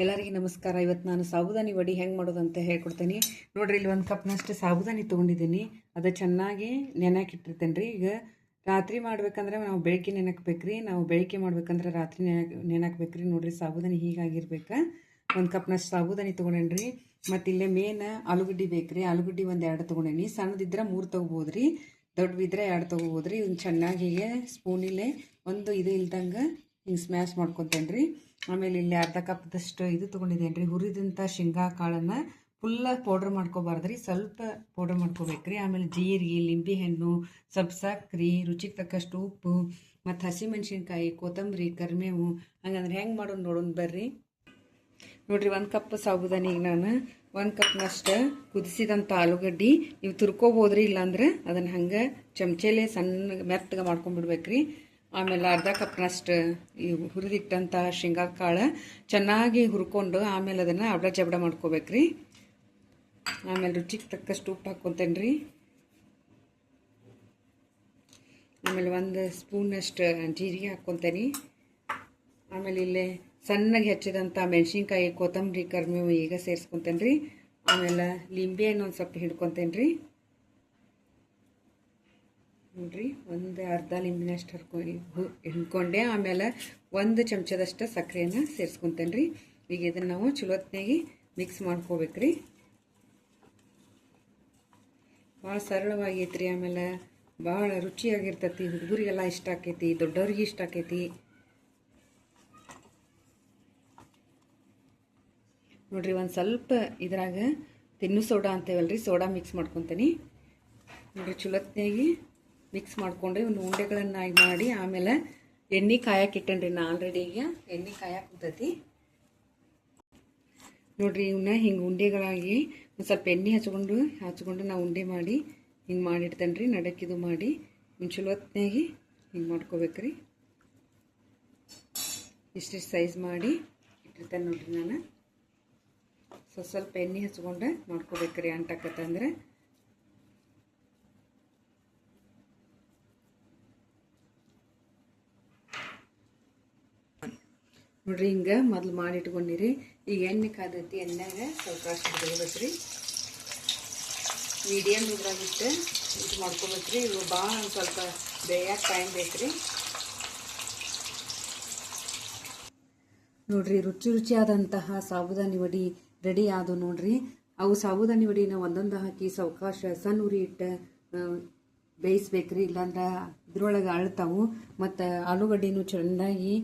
ಎಲ್ಲರಿಗೂ ನಮಸ್ಕಾರ. ಇವತ್ತು ನಾನು ಸಾಬುದಾನಿ ವಡಿ ಹೆಂಗೆ ಮಾಡೋದು ಅಂತ ಹೇಳ್ಕೊಡ್ತೀನಿ. ನೋಡ್ರಿ, ಇಲ್ಲಿ ಒಂದು ಕಪ್ನಷ್ಟು ಸಾಬುದಾನಿ ತೊಗೊಂಡಿದ್ದೀನಿ. ಅದು ಚೆನ್ನಾಗಿ ನೆನಕಿಟ್ಟಿರ್ತೇನೆ ರೀ ಈಗ ರಾತ್ರಿ ಮಾಡ್ಬೇಕಂದ್ರೆ ನಾವು ಬೆಳಗ್ಗೆ ನೆನಕ್ಬೇಕು ನಾವು ಬೆಳಗ್ಗೆ ಮಾಡ್ಬೇಕಂದ್ರೆ ರಾತ್ರಿ ನೆನಕ್ ನೆನಕ್ಬೇಕು ರೀ ನೋಡ್ರಿ, ಸಾಬುದಾನಿ ಹೀಗಾಗಿರ್ಬೇಕು ಒಂದು ಕಪ್ನಷ್ಟು ಸಾಬುದಾನಿ ತೊಗೊಂಡೇನಿ ರೀ ಮತ್ತು ಇಲ್ಲೇ ಮೇನ್ ಆಲೂಗಡ್ಡೆ ಬೇಕು ರೀ ಆಲೂಗಡ್ಡೆ ಒಂದು ಎರಡು ತೊಗೊಂಡೇನಿ. ಸಣ್ಣದಿದ್ರೆ ಮೂರು ತೊಗೋಬೋದು ರೀ ದೊಡ್ಡವಿದ್ರೆ ಎರಡು ತೊಗೋಬೋದು ರೀ ಚೆನ್ನಾಗಿ ಹೀಗೆ ಸ್ಪೂನಿಲ್ಲೇ ಒಂದು ಇದು ಇಲ್ದಂಗೆ ಹಿಂಗೆ ಸ್ಮ್ಯಾಶ್ ಮಾಡ್ಕೊತೇನೆ ರೀ ಆಮೇಲೆ ಇಲ್ಲಿ ಅರ್ಧ ಕಪ್ದಷ್ಟು ಇದು ತೊಗೊಂಡಿದ್ದೇನೆ ರೀ ಹುರಿದಂಥ ಶೇಂಗಾ ಕಾಳನ್ನು ಫುಲ್ಲ ಪೌಡ್ರ್ ಮಾಡ್ಕೋಬಾರ್ದು ರೀ ಸ್ವಲ್ಪ ಪೌಡ್ರ್ ಮಾಡ್ಕೋಬೇಕು ರೀ ಆಮೇಲೆ ಜೀರಿಗೆ, ಲಿಂಬೆ ಹಣ್ಣು ಸ್ವಲ್ಪ ಸಕ್ರೆ, ರುಚಿಗೆ ತಕ್ಕಷ್ಟು ಉಪ್ಪು, ಮತ್ತು ಹಸಿಮೆಣ್ಸಿನ್ಕಾಯಿ, ಕೊತ್ತಂಬರಿ, ಕರಿಮೇವು ಹಂಗಂದ್ರೆ ಹೆಂಗೆ ಮಾಡೋಣ ನೋಡೋಣ ಬರ್ರಿ. ನೋಡ್ರಿ ಒಂದು ಕಪ್ ಸಾಬುದಾನಿ ಈಗ ನಾನು. ಒಂದು ಕಪ್ನಷ್ಟು ಕುದಿಸಿದಂಥ ಆಲೂಗಡ್ಡಿ ನೀವು ತುರ್ಕೋಬೋದ್ರಿ ಇಲ್ಲಾಂದ್ರೆ ಅದನ್ನು ಹಂಗೆ ಚಮಚೆಲೆ ಸಣ್ಣ ಮೆತ್ತಗೆ ಮಾಡ್ಕೊಂಡ್ಬಿಡ್ಬೇಕ್ರಿ. ಆಮೇಲೆ ಅರ್ಧ ಕಪ್ನಷ್ಟು ಈ ಹುರಿದಿಟ್ಟಂತಹ ಶೇಂಗಾ ಕಾಳು ಚೆನ್ನಾಗಿ ಹುರ್ಕೊಂಡು ಆಮೇಲೆ ಅದನ್ನು ಅಬಡ ಜಬಡ ಮಾಡ್ಕೋಬೇಕ್ರಿ. ಆಮೇಲೆ ರುಚಿಗೆ ತಕ್ಕಷ್ಟು ಉಪ್ಪು ಹಾಕ್ಕೊತೇನೆ ರೀ ಆಮೇಲೆ ಒಂದು ಸ್ಪೂನಷ್ಟು ಜೀರಿಗೆ ಹಾಕ್ಕೊತೇನೆ. ಆಮೇಲೆ ಇಲ್ಲೇ ಸಣ್ಣಗೆ ಹೆಚ್ಚಿದಂಥ ಮೆಣಸಿನ್ಕಾಯಿ, ಕೊತ್ತಂಬರಿ ಕರ್ಮೇವು ಈಗ ಸೇರಿಸ್ಕೊತೇನೆ ರೀ ಆಮೇಲೆ ಲಿಂಬೆ ಹಣ್ಣು ಒಂದು ಸ್ವಲ್ಪ ಹಿಡ್ಕೊತೇನೆ ರೀ ನೋಡ್ರಿ, ಒಂದು ಅರ್ಧ ಲಿಂಬಿನಷ್ಟು ಹರ್ಕೊ ಹಿಡ್ಕೊಂಡೆ, ಆಮೇಲೆ ಒಂದು ಚಮಚದಷ್ಟು ಸಕ್ಕರೆಯನ್ನು ಸೇರಿಸ್ಕೊತೇನೆ ರೀ ಈಗ ಇದನ್ನು ನಾವು ಚಲೋತ್ನಾಗಿ ಮಿಕ್ಸ್ ಮಾಡ್ಕೋಬೇಕ್ರಿ. ಭಾಳ ಸರಳವಾಗೈತೆ ರೀ ಆಮೇಲೆ ಭಾಳ ರುಚಿಯಾಗಿರ್ತೈತಿ, ಹುಡುಗರಿಗೆಲ್ಲ ಇಷ್ಟ ಆಕೈತಿ, ದೊಡ್ಡವ್ರಿಗೆ ಇಷ್ಟ ಆಕೈತಿ. ನೋಡ್ರಿ, ಒಂದು ಸ್ವಲ್ಪ ಇದ್ರಾಗ ತಿನ್ನು ಸೋಡಾ ಅಂತೇವಲ್ರಿ, ಸೋಡಾ ಮಿಕ್ಸ್ ಮಾಡ್ಕೊತೀನಿ. ನೋಡ್ರಿ ಚಲೋತ್ನಾಗಿ ಮಿಕ್ಸ್ ಮಾಡ್ಕೊಂಡು ಒಂದು ಉಂಡೆಗಳನ್ನಾಗಿ ಮಾಡಿ ಆಮೇಲೆ ಎಣ್ಣೆ ಕಾಯಕ್ಕೆ ಇಟ್ಟೇನ್ರಿ ನಾ ಆಲ್ರೆಡಿ ಈಗ. ಎಣ್ಣೆ ಕಾಯಕ್ಕೆ ಕುಂತೈತಿ. ನೋಡ್ರಿ ಇವನ್ನ ಹಿಂಗೆ ಉಂಡೆಗಳಾಗಿ ಒಂದು ಸ್ವಲ್ಪ ಎಣ್ಣೆ ಹಚ್ಕೊಂಡು ಹಚ್ಕೊಂಡು ನಾವು ಉಂಡೆ ಮಾಡಿ ಹಿಂಗೆ ಮಾಡಿಡ್ತೇನೆ ರೀ ನಡಕ್ಕಿದು ಮಾಡಿ. ಇನ್ನು ಚಲೋತ್ನಾಗಿ ಹಿಂಗೆ ಮಾಡ್ಕೋಬೇಕ್ರಿ. ಇಷ್ಟಿಷ್ಟು ಸೈಜ್ ಮಾಡಿ ಇಟ್ಟಿರ್ತೇನೆ ನೋಡ್ರಿ ನಾನು. ಸ್ವಲ್ಪ ಸ್ವಲ್ಪ ಎಣ್ಣೆ ಹಚ್ಕೊಂಡು ಮಾಡ್ಕೋಬೇಕ್ರಿ ಅಂಟಾಕತ್ತಂದ್ರೆ. ನೋಡ್ರಿ ಹಿಂಗೆ ಮೊದ್ಲು ಮಾಡಿ ಇಟ್ಕೊಂಡಿರಿ. ಈಗ ಎಣ್ಣೆ ಕಾದೈತಿ ಎಣ್ಣೆಗ ಸ್ವಲ್ಪ ಅಷ್ಟು ಬಿಡ್ಬೇಕ್ರಿ ಮೀಡಿಯಮ್ ಇದ್ರಾಗಿಟ್ಟು ಇದು ಮಾಡ್ಕೊಬೇಕ್ರಿ. ಇವು ಭಾಳ ಸ್ವಲ್ಪ ಬೇಯಕ್ಕೆ ಟೈಮ್ ಬೇಕ್ರಿ. ನೋಡ್ರಿ ರುಚಿ ರುಚಿಯಾದಂತಹ ಸಾಬುದಾನಿ ವಡಿ ರೆಡಿ ಆದವು ನೋಡ್ರಿ. ಅವು ಸಾಬುದಾನಿ ವಡಿನ ಒಂದೊಂದು ಹಾಕಿ ಸಾವಕಾಶ ಸಣ್ಣ ಉರಿ ಇಟ್ಟು ಬೇಯಿಸ್ಬೇಕ್ರಿ. ಇಲ್ಲಾಂದ್ರೆ ಇದ್ರೊಳಗೆ ಅಳ್ತಾವು. ಮತ್ತು ಆಲೂಗಡ್ಡೆನೂ ಚೆನ್ನಾಗಿ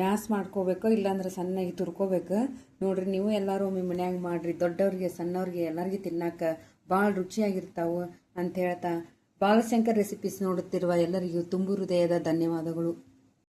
ಮ್ಯಾಸ್ ಮಾಡ್ಕೋಬೇಕು, ಇಲ್ಲಾಂದ್ರೆ ಸಣ್ಣಗೆ ತುರ್ಕೋಬೇಕು. ನೋಡ್ರಿ, ನೀವು ಎಲ್ಲರೂ ಒಮ್ಮೆ ಮನ್ಯಾಗ ಮಾಡಿರಿ. ದೊಡ್ಡವ್ರಿಗೆ, ಸಣ್ಣವ್ರಿಗೆ ಎಲ್ಲರಿಗೆ ತಿನ್ನಕ್ಕೆ ಭಾಳ ರುಚಿಯಾಗಿರ್ತಾವೆ ಅಂತ ಹೇಳ್ತಾ. ಬಾಲಶಂಕರ್ ರೆಸಿಪೀಸ್ ನೋಡುತ್ತಿರುವ ಎಲ್ಲರಿಗೂ ತುಂಬು ಹೃದಯದ ಧನ್ಯವಾದಗಳು.